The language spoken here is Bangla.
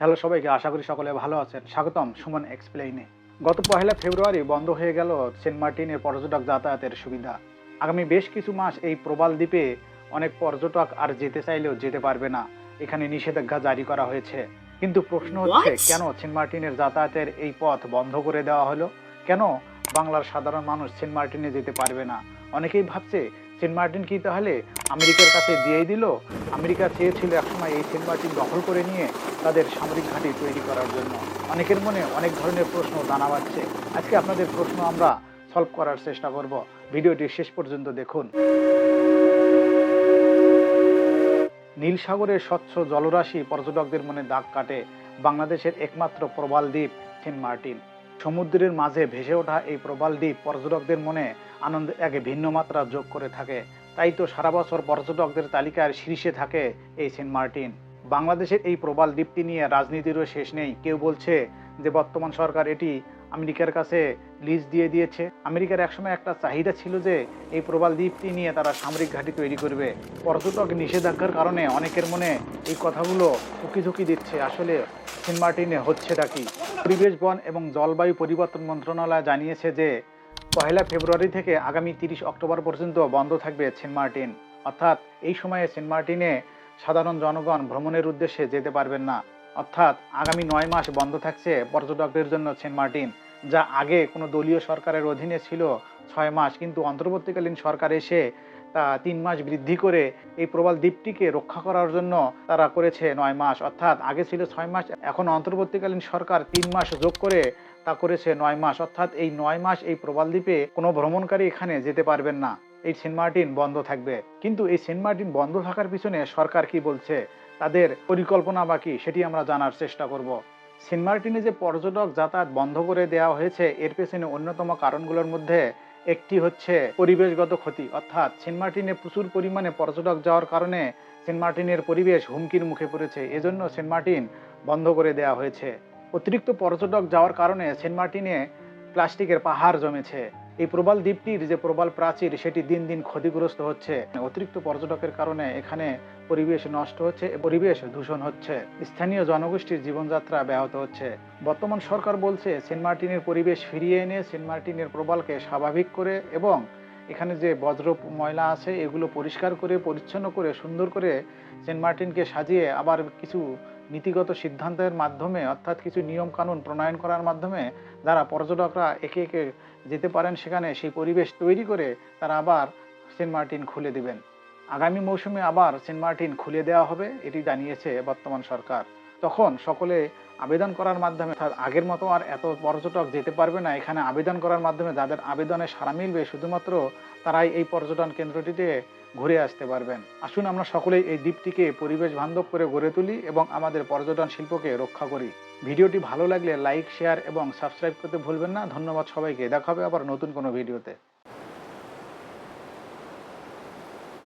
হ্যালো সবাইকে আশা করি সকলে ভালো আছেন। স্বাগতম সুমন এক্সপ্লেইনে। গত পহেলা ফেব্রুয়ারি বন্ধ হয়ে গেল সেন্ট মার্টিনের পর্যটক যাতায়াতের সুবিধা। আগামী বেশ কিছু মাস এই প্রবাল দ্বীপে অনেক পর্যটক আর যেতে চাইলেও যেতে পারবে না। এখানে নিষেধাজ্ঞা জারি করা হয়েছে। কিন্তু প্রশ্ন হচ্ছে কেন সেন্ট মার্টিনের যাতায়াতের এই পথ বন্ধ করে দেওয়া হলো? কেন বাংলার সাধারণ মানুষ সেন্ট মার্টিনে যেতে পারবে না? অনেকেই ভাবছে সেন্ট মার্টিন কি তাহলে? আমেরিকার কাছে দিয়েই দিল। আমেরিকা চেয়েছিল একসময় এই সেন্ট মার্টিন দখল করে নিয়ে তাদের সামরিক ঘাঁটি তৈরি করার জন্য। অনেকের মনে অনেক ধরনের প্রশ্ন দানা বাঁধছে আজকে আপনাদের প্রশ্ন আমরা সলভ করার চেষ্টা করব। ভিডিওটি শেষ পর্যন্ত দেখুন। নীল সাগরের স্বচ্ছ জলরাশি পর্যটকদের মনে দাগ কাটে। বাংলাদেশের একমাত্র প্রবাল দ্বীপ সেন্ট মার্টিন। সমুদ্রের মাঝে ভেসে ওঠা এই প্রবাল দ্বীপ পর্যটকদের মনে আনন্দ এক ভিন্ন মাত্রা যোগ করে থাকে। তাই তো সারা বছর পর্যটকদের তালিকার শীর্ষে থাকে এই সেন্ট মার্টিন। বাংলাদেশের এই প্রবাল দ্বীপটি নিয়ে রাজনীতিরও শেষ নেই। কেউ বলছে যে বর্তমান সরকার এটি আমেরিকার কাছে লিজ দিয়ে দিয়েছে। আমেরিকার একসময় একটা চাহিদা ছিল যে এই প্রবাল দ্বীপটি নিয়ে তারা সামরিক ঘাঁটি তৈরি করবে। পর্যটক নিষেধাজ্ঞার কারণে অনেকের মনে এই কথাগুলো উকি ঝুঁকি দিচ্ছে। আসলে সেন্ট মার্টিনে হচ্ছেটা কি? পরিবেশ বন এবং জলবায়ু পরিবর্তন মন্ত্রণালয় জানিয়েছে যে, পহেলা ফেব্রুয়ারি থেকে আগামী তিরিশ অক্টোবর পর্যন্ত বন্ধ থাকবে সেন্ট মার্টিন। অর্থাৎ এই সময়ে সেন্ট মার্টিনে সাধারণ জনগণ ভ্রমণের উদ্দেশ্যে যেতে পারবেন না। অর্থাৎ আগামী নয় মাস বন্ধ থাকছে পর্যটকদের জন্য সেন্ট মার্টিন, যা আগে কোনো দলীয় সরকারের অধীনে ছিল ছয় মাস। কিন্তু অন্তর্বর্তীকালীন সরকার এসে তা তিন মাস বৃদ্ধি করে এই প্রবাল দ্বীপটিকে রক্ষা করার জন্য তারা করেছে নয় মাস। অর্থাৎ আগে ছিল ছয় মাস, এখন অন্তর্বর্তীকালীন সরকার তিন মাস যোগ করে তা করেছে নয় মাস। অর্থাৎ এই নয় মাস এই প্রবাল দ্বীপে কোনো ভ্রমণকারী এখানে যেতে পারবেন না। এই সেন্ট মার্টিন বন্ধ থাকবে। কিন্তু এই সেন্ট মার্টিন বন্ধ থাকার পিছনে সরকার কি বলছে? তাদের পরিকল্পনা বা কি? সেটি আমরা জানার চেষ্টা করব। সেন্ট মার্টিনে যে পর্যটক যাতায়াত বন্ধ করে দেওয়া হয়েছে, এর পেছনে অন্যতম কারণগুলোর মধ্যে একটি হচ্ছে পরিবেশগত ক্ষতি। অর্থাৎ সেন্ট মার্টিনে প্রচুর পরিমাণে পর্যটক যাওয়ার কারণে সেন্ট মার্টিনের পরিবেশ হুমকির মুখে পড়েছে। এজন্য সেন্ট মার্টিন বন্ধ করে দেওয়া হয়েছে। অতিরিক্ত পর্যটক যাওয়ার কারণে সেন্ট মার্টিনে প্লাস্টিকের পাহাড় জমেছে। এই প্রবাল দ্বীপটির যে প্রবাল প্রাচীর, সেটি দিন দিন ক্ষতিগ্রস্ত হচ্ছে। অতিরিক্ত পর্যটকের কারণে এখানে পরিবেশ নষ্ট হচ্ছে, পরিবেশ দূষণ হচ্ছে। স্থানীয় জনগোষ্ঠীর জীবনযাত্রা ব্যাহত হচ্ছে। বর্তমান সরকার বলছে, সেন্ট মার্টিনের পরিবেশ ফিরিয়ে এনে সেন্ট মার্টিনের প্রবালকে স্বাভাবিক করে এবং এখানে যে বজ্র ময়লা আছে, এগুলো পরিষ্কার করে, পরিচ্ছন্ন করে, সুন্দর করে সেন্ট মার্টিনকে সাজিয়ে আবার কিছু নীতিগত সিদ্ধান্তের মাধ্যমে, অর্থাৎ কিছু নিয়ম কানুন প্রণয়ন করার মাধ্যমে যারা পর্যটকরা একে একে যেতে পারেন, সেখানে সেই পরিবেশ তৈরি করে তারা আবার সেন্ট মার্টিন খুলে দেবেন। আগামী মৌসুমে আবার সেন্ট মার্টিন খুলে দেওয়া হবে, এটি জানিয়েছে বর্তমান সরকার। তখন সকলে আবেদন করার মাধ্যমে, অর্থাৎ আগের মতো আর এত পর্যটক যেতে পারবে না, এখানে আবেদন করার মাধ্যমে যাদের আবেদনে সাড়া মিলবে, শুধুমাত্র তারাই এই পর্যটন কেন্দ্রটিতে ঘুরে আসতে পারবেন। আসুন আমরা সকলেই এই দ্বীপটিকে পরিবেশ বান্ধব করে গড়ে তুলি এবং আমাদের পর্যটন শিল্পকে রক্ষা করি। ভিডিওটি ভালো লাগলে লাইক, শেয়ার এবং সাবস্ক্রাইব করতে ভুলবেন না। ধন্যবাদ সবাইকে। দেখা হবে আবার নতুন কোনো ভিডিওতে।